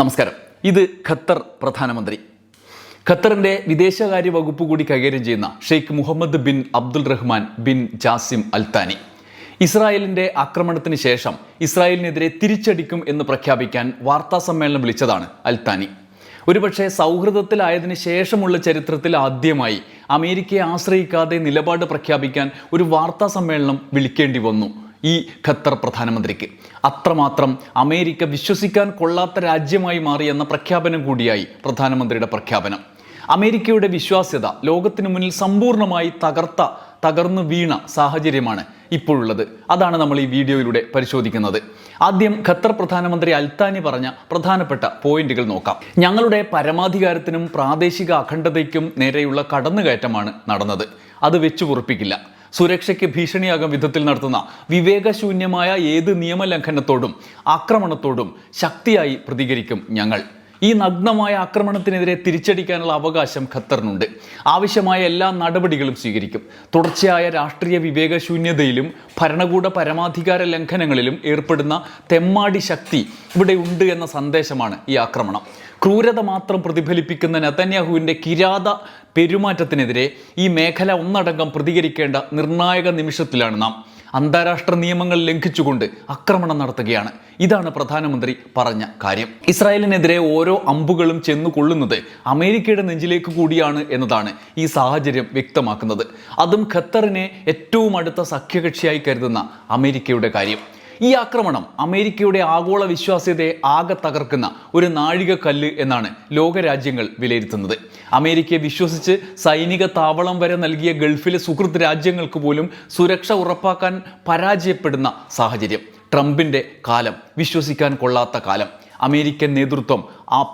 നമസ്കാരം. ഇത് ഖത്തർ പ്രധാനമന്ത്രി. ഖത്തറിന്റെ വിദേശകാര്യ വകുപ്പ് കൂടി കൈകാര്യം ചെയ്യുന്ന Sheikh Mohammed bin Abdul Rahman bin Jassim Al Thani. ഇസ്രായേലിന്റെ ആക്രമണത്തിന് ശേഷം ഇസ്രായേലിനെതിരെ തിരിച്ചടിക്കും എന്ന് പ്രഖ്യാപിക്കാൻ വാർത്താ സമ്മേളനം വിളിച്ചതാണ് അൽത്താനി. ഒരുപക്ഷെ സൗഹൃദത്തിലായതിനു ശേഷമുള്ള ചരിത്രത്തിൽ ആദ്യമായി അമേരിക്കയെ ആശ്രയിക്കാതെ നിലപാട് പ്രഖ്യാപിക്കാൻ ഒരു വാർത്താ സമ്മേളനം വിളിക്കേണ്ടി വന്നു. ഈ ഖത്തർ പ്രധാനമന്ത്രിക്ക്. അത്രമാത്രം അമേരിക്ക വിശ്വസിക്കാൻ കൊള്ളാത്ത രാജ്യമായി മാറി എന്ന പ്രഖ്യാപനം കൂടിയായി പ്രധാനമന്ത്രിയുടെ പ്രഖ്യാപനം. അമേരിക്കയുടെ വിശ്വാസ്യത ലോകത്തിന് മുന്നിൽ സമ്പൂർണമായി തകർത്ത തകർന്നു വീണ സാഹചര്യമാണ് ഇപ്പോഴുള്ളത്. അതാണ് നമ്മൾ ഈ വീഡിയോയിലൂടെ പരിശോധിക്കുന്നത്. ആദ്യം ഖത്തർ പ്രധാനമന്ത്രി അൽത്താനി പറഞ്ഞ പ്രധാനപ്പെട്ട പോയിന്റുകൾ നോക്കാം. ഞങ്ങളുടെ പരമാധികാരത്തിനും പ്രാദേശിക അഖണ്ഡതയ്ക്കും നേരെയുള്ള കടന്നുകയറ്റമാണ് നടന്നത്. അത് വെച്ചു പൊറുപ്പിക്കില്ല സുരക്ഷയ്ക്ക് ഭീഷണിയാകും വിധത്തിൽ നടത്തുന്ന വിവേകശൂന്യമായ ഏത് നിയമലംഘനത്തോടും ആക്രമണത്തോടും ശക്തിയായി പ്രതികരിക്കും ഞങ്ങൾ. ഈ നഗ്നമായ ആക്രമണത്തിനെതിരെ തിരിച്ചടിക്കാനുള്ള അവകാശം ഖത്തറിനുണ്ട്. ആവശ്യമായ എല്ലാ നടപടികളും സ്വീകരിക്കും. തുടർച്ചയായ രാഷ്ട്രീയ വിവേകശൂന്യതയിലും ഭരണകൂട പരമാധികാര ലംഘനങ്ങളിലും ഏർപ്പെടുന്ന തെമ്മാടി ശക്തി ഇവിടെ ഉണ്ട് എന്ന സന്ദേശമാണ് ഈ ആക്രമണം. ക്രൂരത മാത്രം പ്രതിഫലിപ്പിക്കുന്ന നതന്യാഹുവിന്റെ കിരാത പെരുമാറ്റത്തിനെതിരെ ഈ മേഖല ഒന്നടങ്കം പ്രതികരിക്കേണ്ട നിർണായക നിമിഷത്തിലാണ് നാം. അന്താരാഷ്ട്ര നിയമങ്ങൾ ലംഘിച്ചുകൊണ്ട് ആക്രമണം നടത്തുകയാണ്. ഇതാണ് പ്രധാനമന്ത്രി പറഞ്ഞ കാര്യം. ഇസ്രായേലിനെതിരെ ഓരോ അമ്പുകളും ചെന്നു കൊള്ളുന്നത് അമേരിക്കയുടെ നെഞ്ചിലേക്ക് കൂടിയാണ് എന്നതാണ് ഈ സാഹചര്യം വ്യക്തമാക്കുന്നത്. അതും ഖത്തറിനെ ഏറ്റവും അടുത്ത സഖ്യകക്ഷിയായി കരുതുന്ന അമേരിക്കയുടെ കാര്യം. ഈ ആക്രമണം അമേരിക്കയുടെ ആഗോള വിശ്വാസ്യതയെ ആകെ തകർക്കുന്ന ഒരു നാഴികക്കല്ല് എന്നാണ് ലോകരാജ്യങ്ങൾ വിലയിരുത്തുന്നത്. അമേരിക്കയെ വിശ്വസിച്ച് സൈനിക താവളം വരെ നൽകിയ ഗൾഫിലെ സുഹൃത്ത് രാജ്യങ്ങൾക്ക് പോലും സുരക്ഷ ഉറപ്പാക്കാൻ പരാജയപ്പെടുന്ന സാഹചര്യം. ട്രംപിന്റെ കാലം വിശ്വസിക്കാൻ കൊള്ളാത്ത കാലം. അമേരിക്കൻ നേതൃത്വം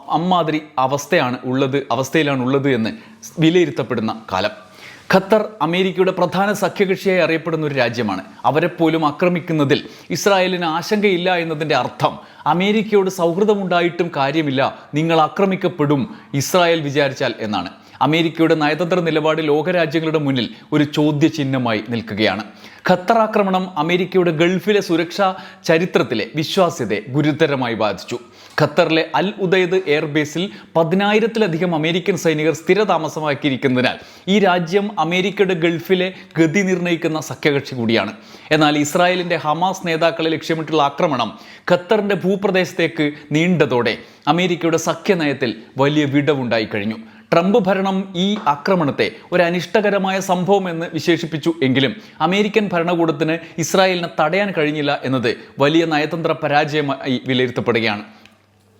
അമ്മാതിരി അവസ്ഥയാണ് ഉള്ളത് അവസ്ഥയിലാണ് ഉള്ളത് എന്ന് വിലയിരുത്തപ്പെടുന്ന കാലം. ഖത്തർ അമേരിക്കയുടെ പ്രധാന സഖ്യകക്ഷിയായി അറിയപ്പെടുന്ന ഒരു രാജ്യമാണ്. അവരെ പോലും ആക്രമിക്കുന്നതിൽ ഇസ്രായേലിന് ആശങ്കയില്ല എന്നതിന്റെ അർത്ഥം അമേരിക്കയോട് സൗഹൃദമുണ്ടായിട്ടും കാര്യമില്ല നിങ്ങൾ ആക്രമിക്കപ്പെടും ഇസ്രായേൽ വിചാരിച്ചാൽ എന്നാണ്. അമേരിക്കയുടെ നയതന്ത്ര നിലപാട് ലോകരാജ്യങ്ങളുടെ മുന്നിൽ ഒരു ചോദ്യചിഹ്നമായി നിൽക്കുകയാണ്. ഖത്തർ ആക്രമണം അമേരിക്കയുടെ ഗൾഫിലെ സുരക്ഷാ ചരിത്രത്തിലെ വിശ്വാസ്യതയെ ഗുരുതരമായി ബാധിച്ചു. ഖത്തറിലെ അൽ ഉദയ്ദ് എയർബേസിൽ പതിനായിരത്തിലധികം അമേരിക്കൻ സൈനികർ സ്ഥിരതാമസമാക്കിയിരിക്കുന്നതിനാൽ ഈ രാജ്യം അമേരിക്കയുടെ ഗൾഫിലെ ഗതി നിർണയിക്കുന്ന സഖ്യകക്ഷി കൂടിയാണ്. എന്നാൽ ഇസ്രായേലിന്റെ ഹമാസ് നേതാക്കളെ ലക്ഷ്യമിട്ടുള്ള ആക്രമണം ഖത്തറിന്റെ ഭൂപ്രദേശത്തേക്ക് നീണ്ടതോടെ അമേരിക്കയുടെ സഖ്യനയത്തിൽ വലിയ വിടവുണ്ടായി കഴിഞ്ഞു. ട്രംപ് ഭരണം ഈ ആക്രമണത്തെ ഒരു അനിഷ്ടകരമായ സംഭവമെന്ന് വിശേഷിപ്പിച്ചു എങ്കിലും അമേരിക്കൻ ഭരണകൂടത്തിന് ഇസ്രായേലിനെ തടയാൻ കഴിഞ്ഞില്ല എന്നത് വലിയ നയതന്ത്ര പരാജയമായി വിലയിരുത്തപ്പെടുകയാണ്.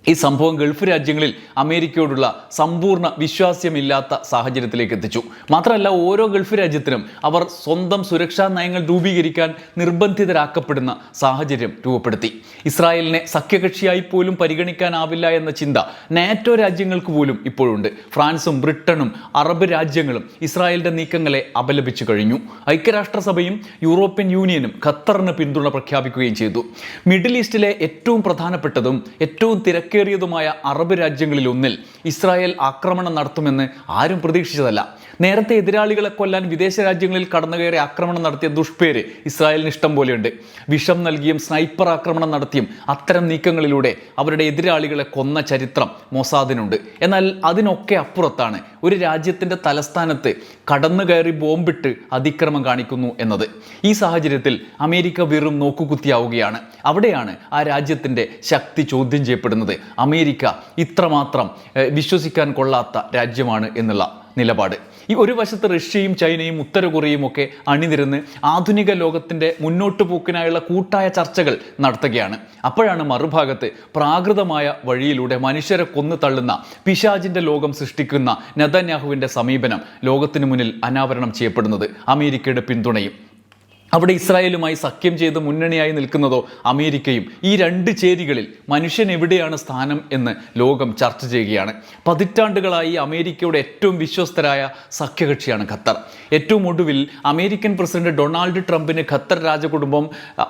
ഈ സംഭവം ഗൾഫ് രാജ്യങ്ങളിൽ അമേരിക്കയോടുള്ള സമ്പൂർണ വിശ്വാസ്യമില്ലാത്ത സാഹചര്യത്തിലേക്ക് എത്തിച്ചു. മാത്രമല്ല ഓരോ ഗൾഫ് രാജ്യത്തിനും അവർ സ്വന്തം സുരക്ഷാ നയങ്ങൾ രൂപീകരിക്കാൻ നിർബന്ധിതരാക്കപ്പെടുന്ന സാഹചര്യം രൂപപ്പെടുത്തി. ഇസ്രായേലിനെ സഖ്യകക്ഷിയായി പോലും പരിഗണിക്കാനാവില്ല എന്ന ചിന്ത നാറ്റോ രാജ്യങ്ങൾക്ക് പോലും ഇപ്പോഴുണ്ട്. ഫ്രാൻസും ബ്രിട്ടനും അറബ് രാജ്യങ്ങളും ഇസ്രായേലിന്റെ നീക്കങ്ങളെ അപലപിച്ചു കഴിഞ്ഞു. ഐക്യരാഷ്ട്രസഭയും യൂറോപ്യൻ യൂണിയനും ഖത്തറിന് പിന്തുണ പ്രഖ്യാപിക്കുകയും ചെയ്തു. മിഡിൽ ഈസ്റ്റിലെ ഏറ്റവും പ്രധാനപ്പെട്ടതും ഏറ്റവും തിരക്ക് തിരക്കേറിയതുമായ അറബ് രാജ്യങ്ങളിലൊന്നിൽ ഇസ്രായേൽ ആക്രമണം നടത്തുമെന്ന് ആരും പ്രതീക്ഷിച്ചതല്ല. നേരത്തെ എതിരാളികളെ കൊല്ലാൻ വിദേശ രാജ്യങ്ങളിൽ കടന്നുകയറി ആക്രമണം നടത്തിയ ദുഷ്പേര് ഇസ്രായേലിന് ഇഷ്ടം പോലെയുണ്ട്. വിഷം നൽകിയും സ്നൈപ്പർ ആക്രമണം നടത്തിയും അത്തരം നീക്കങ്ങളിലൂടെ അവരുടെ എതിരാളികളെ കൊന്ന ചരിത്രം മൊസാദിനുണ്ട്. എന്നാൽ അതിനൊക്കെ അപ്പുറത്താണ് ഒരു രാജ്യത്തിന്റെ തലസ്ഥാനത്ത് കടന്നു കയറി ബോംബിട്ട് അതിക്രമം കാണിക്കുന്നു എന്നത്. ഈ സാഹചര്യത്തിൽ അമേരിക്ക വെറും നോക്കുകുത്തിയാവുകയാണ്. അവിടെയാണ് ആ രാജ്യത്തിന്റെ ശക്തി ചോദ്യം ചെയ്യപ്പെടുന്നത്. അമേരിക്ക ഇത്രമാത്രം വിശ്വസിക്കാൻ കൊള്ളാത്ത രാജ്യമാണ് എന്നുള്ള നിലപാട്. ഈ ഒരു വശത്ത് റഷ്യയും ചൈനയും ഉത്തര കൊറിയയും ഒക്കെ അണിനിരുന്ന് ആധുനിക ലോകത്തിന്റെ മുന്നോട്ട് പോക്കിനായുള്ള കൂട്ടായ ചർച്ചകൾ നടത്തുകയാണ്. അപ്പോഴാണ് മറുഭാഗത്ത് പ്രാകൃതമായ വഴിയിലൂടെ മനുഷ്യരെ കൊന്നു തള്ളുന്ന പിശാജിന്റെ ലോകം സൃഷ്ടിക്കുന്ന നെതന്യാഹുവിന്റെ സമീപനം ലോകത്തിന് മുന്നിൽ അനാവരണം ചെയ്യപ്പെടുന്നത്. അമേരിക്കയുടെ പിന്തുണയും അവിടെ ഇസ്രായേലുമായി സഖ്യം ചെയ്ത് മുന്നണിയായി നിൽക്കുന്നതോ അമേരിക്കയും ഈ രണ്ട് ചേരികളിൽ മനുഷ്യൻ എവിടെയാണ് സ്ഥാനം എന്ന് ലോകം ചർച്ച ചെയ്യുകയാണ്. പതിറ്റാണ്ടുകളായി അമേരിക്കയുടെ ഏറ്റവും വിശ്വസ്തരായ സഖ്യകക്ഷിയാണ് ഖത്തർ. ഏറ്റവും ഒടുവിൽ അമേരിക്കൻ പ്രസിഡന്റ് ഡൊണാൾഡ് ട്രംപിന് ഖത്തർ രാജകുടുംബം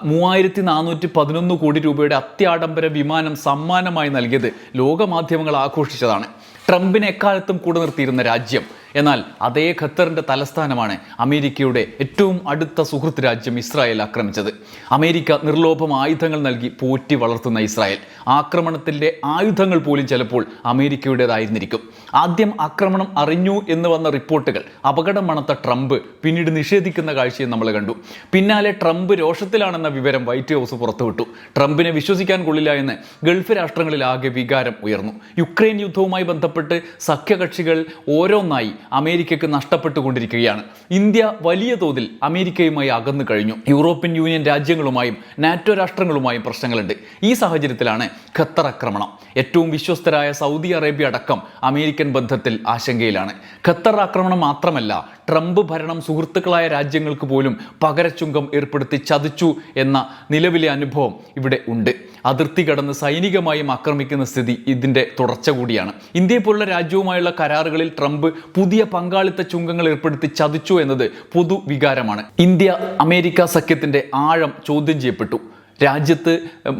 മൂവായിരത്തി നാനൂറ്റി പതിനൊന്ന് കോടി രൂപയുടെ അത്യാഡംബര വിമാനം സമ്മാനമായി നൽകിയത് ലോകമാധ്യമങ്ങൾ ആഘോഷിച്ചതാണ്. ട്രംപിനെ എക്കാലത്തും കൂടെ നിർത്തിയിരുന്ന രാജ്യം എന്നാൽ അതേ ഖത്തറിന്റെ തലസ്ഥാനമാണ് അമേരിക്കയുടെ ഏറ്റവും അടുത്ത സുഹൃത്ത് രാജ്യം ഇസ്രായേൽ ആക്രമിച്ചത്. അമേരിക്ക നിർലോഭം ആയുധങ്ങൾ നൽകി പോറ്റി വളർത്തുന്ന ഇസ്രായേൽ. ആക്രമണത്തിന്റെ ആയുധങ്ങൾ പോലും ചിലപ്പോൾ അമേരിക്കയുടേതായിരുന്നിരിക്കും. ആദ്യം ആക്രമണം അറിഞ്ഞു എന്ന് വന്ന റിപ്പോർട്ടുകൾ അപകടം മണത്ത ട്രംപ് പിന്നീട് നിഷേധിക്കുന്ന കാഴ്ചയും നമ്മൾ കണ്ടു. പിന്നാലെ ട്രംപ് രോഷത്തിലാണെന്ന വിവരം വൈറ്റ് ഹൗസ് പുറത്തുവിട്ടു. ട്രംപിനെ വിശ്വസിക്കാൻ കൊള്ളില്ല എന്ന് ഗൾഫ് രാഷ്ട്രങ്ങളിൽ ആകെ വികാരം ഉയർന്നു. യുക്രൈൻ യുദ്ധവുമായി ബന്ധപ്പെട്ട് സഖ്യകക്ഷികൾ ഓരോന്നായി അമേരിക്കയ്ക്ക് നഷ്ടപ്പെട്ടുകൊണ്ടിരിക്കുകയാണ്. ഇന്ത്യ വലിയ തോതിൽ അമേരിക്കയുമായി അകന്നു കഴിഞ്ഞു. യൂറോപ്യൻ യൂണിയൻ രാജ്യങ്ങളുമായും നാറ്റോ രാഷ്ട്രങ്ങളുമായും പ്രശ്നങ്ങളുണ്ട്. ഈ സാഹചര്യത്തിലാണ് ഖത്തർ ആക്രമണം. ഏറ്റവും വിശ്വസ്തരായ സൗദി അറേബ്യ അടക്കം അമേരിക്കൻ ബന്ധത്തിൽ ആശങ്കയിലാണ്. ഖത്തർ ആക്രമണം മാത്രമല്ല ട്രംപ് ഭരണം സുഹൃത്തുക്കളായ രാജ്യങ്ങൾക്ക് പോലും പകരച്ചുങ്കം ഏർപ്പെടുത്തി ചതിച്ചു എന്ന നിലവിലെ അനുഭവം ഇവിടെ ഉണ്ട്. അതിർത്തി കടന്ന് സൈനികമായും ആക്രമിക്കുന്ന സ്ഥിതി ഇതിന്റെ തുടർച്ച കൂടിയാണ്. ഇന്ത്യയെ പോലുള്ള രാജ്യവുമായുള്ള കരാറുകളിൽ ട്രംപ് പുതിയ പങ്കാളിത്ത ചുങ്കങ്ങൾ ഏർപ്പെടുത്തി ചതിച്ചു എന്നത് പൊതുവികാരമാണ് ഇന്ത്യ അമേരിക്ക സഖ്യത്തിന്റെ ആഴം ചോദ്യം ചെയ്യപ്പെട്ടു. രാജ്യത്ത്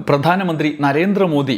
പ്രധാനമന്ത്രി നരേന്ദ്രമോദി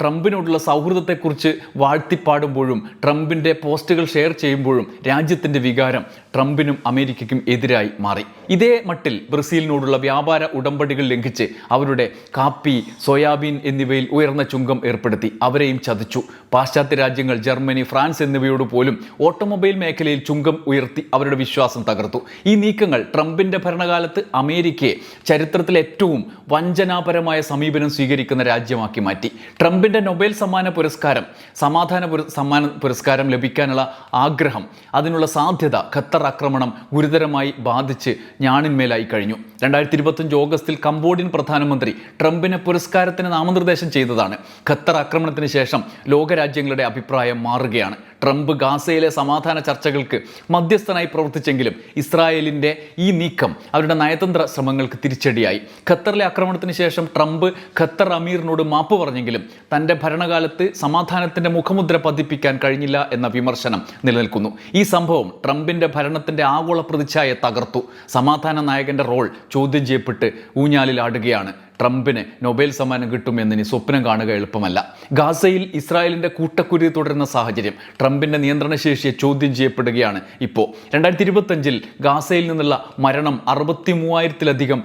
ട്രംപിനോടുള്ള സൗഹൃദത്തെക്കുറിച്ച് വാഴ്ത്തിപ്പാടുമ്പോഴും ട്രംപിന്റെ പോസ്റ്റുകൾ ഷെയർ ചെയ്യുമ്പോഴും രാജ്യത്തിന്റെ വികാരം ട്രംപിനും അമേരിക്കയ്ക്കും എതിരായി മാറി. ഇതേ മട്ടിൽ ബ്രസീലിനോടുള്ള വ്യാപാര ഉടമ്പടികൾ ലംഘിച്ച് അവരുടെ കാപ്പി സോയാബീൻ എന്നിവയിൽ ഉയർന്ന ചുങ്കം ഏർപ്പെടുത്തി. അവരെയും ചതിച്ചു. പാശ്ചാത്യ രാജ്യങ്ങൾ ജർമ്മനി ഫ്രാൻസ് എന്നിവയോട് പോലും ഓട്ടോമൊബൈൽ മേഖലയിൽ ചുങ്കം ഉയർത്തി അവരുടെ വിശ്വാസം തകർത്തു. ഈ നീക്കങ്ങൾ ട്രംപിന്റെ ഭരണകാലത്ത് അമേരിക്കയെ ചരിത്രത്തിൽ ഏറ്റവും വഞ്ചനാപരമായ സമീപനം സ്വീകരിക്കുന്ന രാജ്യമാക്കി മാറ്റി. ട്രംപിന്റെ നൊബേൽ സമ്മാന പുരസ്കാരം സമാധാന പുര- സമ്മാന പുരസ്കാരം ലഭിക്കാനുള്ള ആഗ്രഹം അതിനുള്ള സാധ്യത ഖത്തർ ആക്രമണം ഗുരുതരമായി ബാധിച്ച് ഞാണിന്മേലായി കഴിഞ്ഞു. രണ്ടായിരത്തി ഇരുപത്തഞ്ച് ഓഗസ്റ്റിൽ കംബോഡിയൻ പ്രധാനമന്ത്രി ട്രംപിനെ പുരസ്കാരത്തിന് നാമനിർദ്ദേശം ചെയ്തതാണ്. ഖത്തർ ആക്രമണത്തിന് ശേഷം ലോകരാജ്യങ്ങളുടെ അഭിപ്രായം മാറുകയാണ്. ട്രംപ് ഗാസയിലെ സമാധാന ചർച്ചകൾക്ക് മധ്യസ്ഥനായി പ്രവർത്തിച്ചെങ്കിലും ഇസ്രായേലിന്റെ ഈ നീക്കം അവരുടെ നയതന്ത്ര ശ്രമങ്ങൾക്ക് തിരിച്ചടിയായി. ഖത്തറിലെ ആക്രമണത്തിന് ശേഷം ട്രംപ് ഖത്തർ അമീറിനോട് മാപ്പ് പറഞ്ഞെങ്കിലും തന്റെ ഭരണകാലത്ത് സമാധാനത്തിന്റെ മുഖമുദ്ര പതിപ്പിക്കാൻ കഴിഞ്ഞില്ല എന്ന വിമർശനം നിലനിൽക്കുന്നു. ഈ സംഭവം ട്രംപിന്റെ ഭരണത്തിന്റെ ആഗോള പ്രതിച്ഛായ തകർത്തു. സമാധാന നായകന്റെ റോൾ ചോദ്യം ചെയ്യപ്പെട്ട് ഊഞ്ഞാലിലാടുകയാണ് ട്രംപിന് നൊബേൽ സമ്മാനം കിട്ടുമെന്നിന് സ്വപ്നം കാണുക എളുപ്പമല്ല. ഗാസയിൽ ഇസ്രായേലിന്റെ കൂട്ടക്കുരുതി തുടരുന്ന സാഹചര്യം ട്രംപിന്റെ നിയന്ത്രണശേഷിയെ ചോദ്യം ചെയ്യപ്പെടുകയാണ് ഇപ്പോൾ രണ്ടായിരത്തി ഇരുപത്തഞ്ചിൽ ഗാസയിൽ നിന്നുള്ള മരണം അറുപത്തി മൂവായിരത്തിലധികം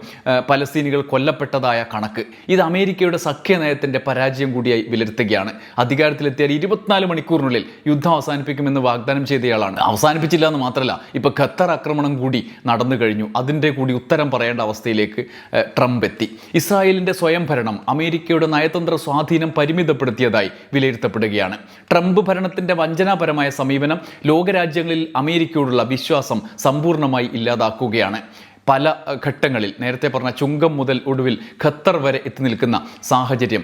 പലസ്തീനികൾ കൊല്ലപ്പെട്ടതായ കണക്ക്. ഇത് അമേരിക്കയുടെ സഖ്യ നയത്തിന്റെ പരാജയം കൂടിയായി വിലയിരുത്തുകയാണ്. അധികാരത്തിലെത്തിയാൽ ഇരുപത്തിനാല് മണിക്കൂറിനുള്ളിൽ യുദ്ധം അവസാനിപ്പിക്കുമെന്ന് വാഗ്ദാനം ചെയ്തയാളാണ്. അവസാനിപ്പിച്ചില്ല എന്ന് മാത്രമല്ല ഇപ്പോൾ ഖത്തർ ആക്രമണം കൂടി നടന്നു കഴിഞ്ഞു. അതിന്റെ കൂടി ഉത്തരം പറയേണ്ട അവസ്ഥയിലേക്ക് ട്രംപ് എത്തി. ഇസ്രായേലിന്റെ സ്വയംഭരണം അമേരിക്കയുടെ നയതന്ത്ര സ്വാധീനം പരിമിതപ്പെടുത്തിയതായി വിലയിരുത്തപ്പെടുകയാണ്. ട്രംപ് ഭരണത്തിന്റെ വഞ്ചനാപരമായ സമീപനം ലോകരാജ്യങ്ങളിൽ അമേരിക്കയോടുള്ള വിശ്വാസം സമ്പൂർണമായി ഇല്ലാതാക്കുകയാണ്. പല ഘട്ടങ്ങളിൽ നേരത്തെ പറഞ്ഞ ചുങ്കം മുതൽ ഒടുവിൽ ഖത്തർ വരെ എത്തി നിൽക്കുന്ന സാഹചര്യം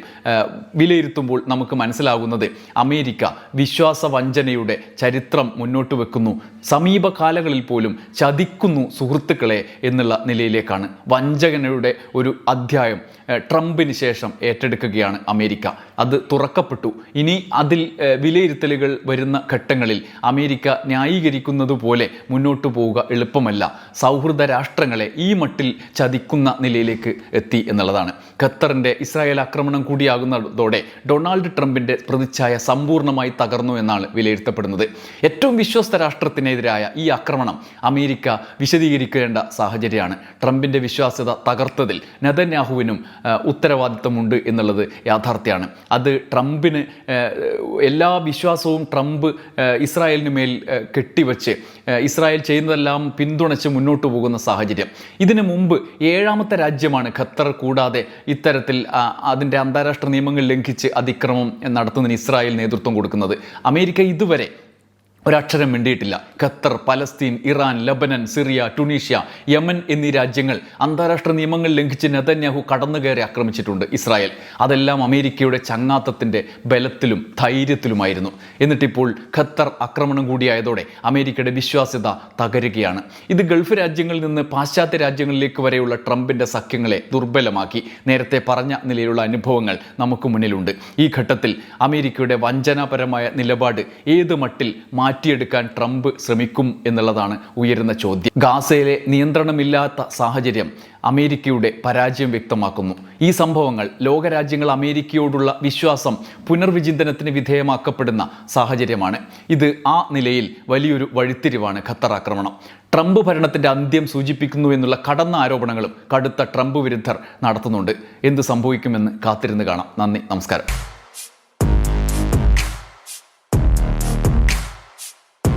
വിലയിരുത്തുമ്പോൾ നമുക്ക് മനസ്സിലാകുന്നത് അമേരിക്ക വിശ്വാസ വഞ്ചനയുടെ ചരിത്രം മുന്നോട്ട് വെക്കുന്നു. സമീപകാലങ്ങളിൽ പോലും ചതിക്കുന്നു സുഹൃത്തുക്കളെ എന്നുള്ള നിലയിലേക്കാണ്. വഞ്ചകനയുടെ ഒരു അധ്യായം ട്രംപിന് ശേഷം ഏറ്റെടുക്കുകയാണ് അമേരിക്ക. അത് തുറക്കപ്പെട്ടു. ഇനി അതിൽ വിലയിരുത്തലുകൾ വരുന്ന ഘട്ടങ്ങളിൽ അമേരിക്ക ന്യായീകരിക്കുന്നത് പോലെ മുന്നോട്ട് പോവുക എളുപ്പമല്ല. സൗഹൃദ രാഷ്ട്രങ്ങളെ ഈ മട്ടിൽ ചതിക്കുന്ന നിലയിലേക്ക് എത്തി എന്നുള്ളതാണ്. ഖത്തറിന്റെ ഇസ്രായേൽ ആക്രമണം കൂടിയാകുന്നതോടെ ഡൊണാൾഡ് ട്രംപിന്റെ പ്രതിച്ഛായ സമ്പൂർണമായി തകർന്നു എന്നാണ് വിലയിരുത്തപ്പെടുന്നത്. ഏറ്റവും വിശ്വസ്ത രാഷ്ട്രത്തിനെതിരായ ഈ ആക്രമണം അമേരിക്ക വിശദീകരിക്കേണ്ട സാഹചര്യമാണ്. ട്രംപിന്റെ വിശ്വാസ്യത തകർത്തതിൽ നെതന്യാഹുവിനും ഉത്തരവാദിത്വമുണ്ട് എന്നുള്ളത് യാഥാർത്ഥ്യമാണ്. അത് ട്രംപിന് എല്ലാ വിശ്വാസവും ട്രംപ് ഇസ്രായേലിന് മേൽ കെട്ടിവെച്ച് ഇസ്രായേൽ ചെയ്യുന്നതെല്ലാം പിന്തുണച്ച് മുന്നോട്ട് പോകുന്ന സാഹചര്യം ഇതിനു മുമ്പ് ഏഴാമത്തെ രാജ്യമാണ് ഖത്തർ കൂടാതെ ഇത്തരത്തിൽ അതിന്റെ അന്താരാഷ്ട്ര നിയമങ്ങൾ ലംഘിച്ച് അതിക്രമം നടത്തുന്നതിന് ഇസ്രായേൽ നേതൃത്വം കൊടുക്കുന്നത്. അമേരിക്ക ഇതുവരെ ഒരക്ഷരം മിണ്ടിയിട്ടില്ല. Qatar Palestine Iran Lebanon Syria Tunisia Yemen എന്നീ രാജ്യങ്ങൾ അന്താരാഷ്ട്ര നിയമങ്ങൾ ലംഘിച്ച് നെതന്യാഹു കടന്നു കയറി ആക്രമിച്ചിട്ടുണ്ട് ഇസ്രായേൽ. അതെല്ലാം അമേരിക്കയുടെ ചങ്ങാത്തത്തിന്റെ ബലത്തിലും ധൈര്യത്തിലുമായിരുന്നു. എന്നിട്ടിപ്പോൾ ഖത്തർ ആക്രമണം കൂടിയായതോടെ അമേരിക്കയുടെ വിശ്വാസ്യത തകരുകയാണ്. ഇത് ഗൾഫ് രാജ്യങ്ങളിൽ നിന്ന് പാശ്ചാത്യ രാജ്യങ്ങളിലേക്ക് വരെയുള്ള ട്രംപിന്റെ സഖ്യങ്ങളെ ദുർബലമാക്കി. നേരത്തെ പറഞ്ഞ നിലയിലുള്ള അനുഭവങ്ങൾ നമുക്ക് മുന്നിലുണ്ട്. ഈ ഘട്ടത്തിൽ അമേരിക്കയുടെ വഞ്ചനാപരമായ നിലപാട് ഏത് മട്ടിൽ മാറ്റി മാറ്റിയെടുക്കാൻ ട്രംപ് ശ്രമിക്കും എന്നുള്ളതാണ് ഉയരുന്ന ചോദ്യം. ഗാസയിലെ നിയന്ത്രണമില്ലാത്ത സാഹചര്യം അമേരിക്കയുടെ പരാജയം വ്യക്തമാക്കുന്നു. ഈ സംഭവങ്ങൾ ലോകരാജ്യങ്ങൾ അമേരിക്കയോടുള്ള വിശ്വാസം പുനർവിചിന്തനത്തിന് വിധേയമാക്കപ്പെടുന്ന സാഹചര്യമാണ്. ഇത് ആ നിലയിൽ വലിയൊരു വഴിത്തിരിവാണ് ഖത്തർ ആക്രമണം. ട്രംപ് ഭരണത്തിന്റെ അന്ത്യം സൂചിപ്പിക്കുന്നു എന്നുള്ള കടന്ന ആരോപണങ്ങളും കടുത്ത ട്രംപ് വിരുദ്ധർ നടത്തുന്നുണ്ട്. എന്ത് സംഭവിക്കുമെന്ന് കാത്തിരുന്ന് കാണാം. നന്ദി നമസ്കാരം.